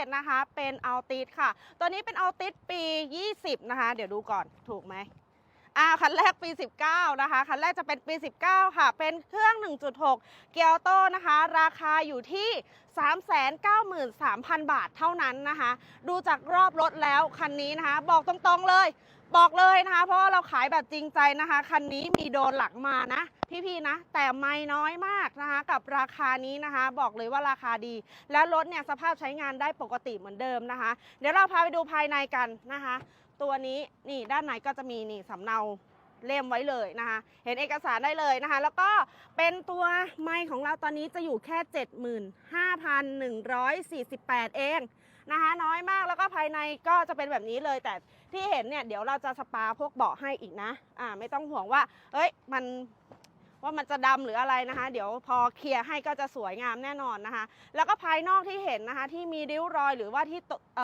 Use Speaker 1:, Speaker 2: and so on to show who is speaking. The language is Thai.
Speaker 1: 7 นะคะ เป็นอัลติสค่ะ ตัวนี้เป็นอัลติสปี 20 นะคะ เดี๋ยวดูก่อนถูกไหมอ่าคันแรกปี 19 นะคะ คันแรกจะเป็นปี 19 ค่ะ เป็นเครื่อง 1.6 เกียร์โตนะคะ ราคาอยู่ที่ 393,000 บาทเท่านั้นนะคะ ดูจากรอบรถแล้วคันนี้นะคะ บอกตรงๆเลย บอกเลยนะคะ เพราะเราขายแบบจริงใจนะคะ คันนี้มีโดนหลังมานะ พี่ๆนะ แต่ไม่น้อยมากนะคะ กับราคานี้นะคะ บอกเลยว่าราคาดี และรถเนี่ยสภาพใช้งานได้ปกติเหมือนเดิมนะคะ เดี๋ยวเราพาไปดูภายในกันนะคะ ตัวนี้นี่ด้านในก็จะมีนี่สำเนา เล่มไว้เลยนะคะ เห็นเอกสารได้เลยนะคะ แล้วก็เป็นตัวไมค์ของเราตอนนี้จะอยู่แค่ 75,148 เองนะคะ น้อยมากแล้วก็ภายในก็จะเป็นแบบนี้เลย แต่ที่เห็นเนี่ยเดี๋ยวเราจะสปาพวกเบาะให้อีกนะ อ่าไม่ต้องห่วงว่า เอ้ยมันว่ามันจะดำหรืออะไรนะคะ เดี๋ยวพอเคลียร์ให้ก็จะสวยงามแน่นอนนะคะ แล้วก็ภายนอกที่เห็นนะคะ ที่มีริ้วรอยหรือว่าที่ต่อ